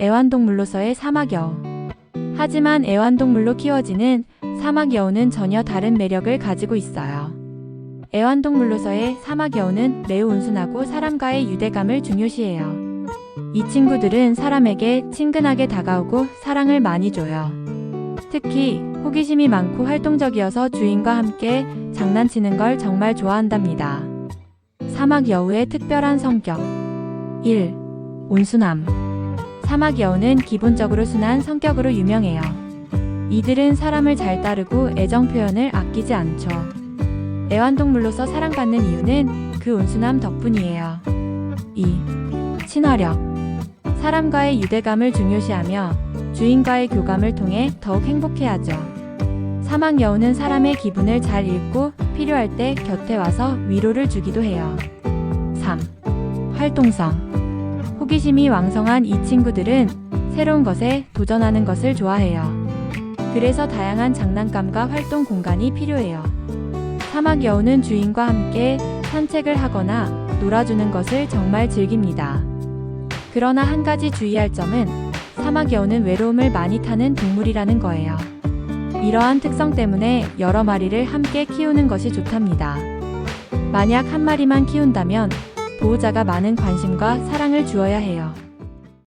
애완동물로서의 사막여우. 하지만 애완동물로 키워지는 사막여우는 전혀 다른 매력을 가지고 있어요. 애완동물로서의 사막여우는 매우 온순하고 사람과의 유대감을 중요시해요. 이 친구들은 사람에게 친근하게 다가오고 사랑을 많이 줘요. 특히 호기심이 많고 활동적이어서 주인과 함께 장난치는 걸 정말 좋아한답니다. 사막 여우의 특별한 성격 1. 온순함 사막 여우는 기본적으로 순한 성격으로 유명해요. 이들은 사람을 잘 따르고 애정 표현을 아끼지 않죠. 애완동물로서 사랑받는 이유는 그 온순함 덕분이에요. 2. 친화력 사람과의 유대감을 중요시하며 주인과의 교감을 통해 더욱 행복해하죠. 사막 여우는 사람의 기분을 잘 읽고 필요할 때 곁에 와서 위로를 주기도 해요. 3. 활동성. 호기심이 왕성한 이 친구들은 새로운 것에 도전하는 것을 좋아해요. 그래서 다양한 장난감과 활동 공간이 필요해요. 사막 여우는 주인과 함께 산책을 하거나 놀아주는 것을 정말 즐깁니다. 그러나 한 가지 주의할 점은 사막 여우는 외로움을 많이 타는 동물이라는 거예요. 이러한 특성 때문에 여러 마리를 함께 키우는 것이 좋답니다. 만약 한 마리만 키운다면 보호자가 많은 관심과 사랑을 주어야 해요.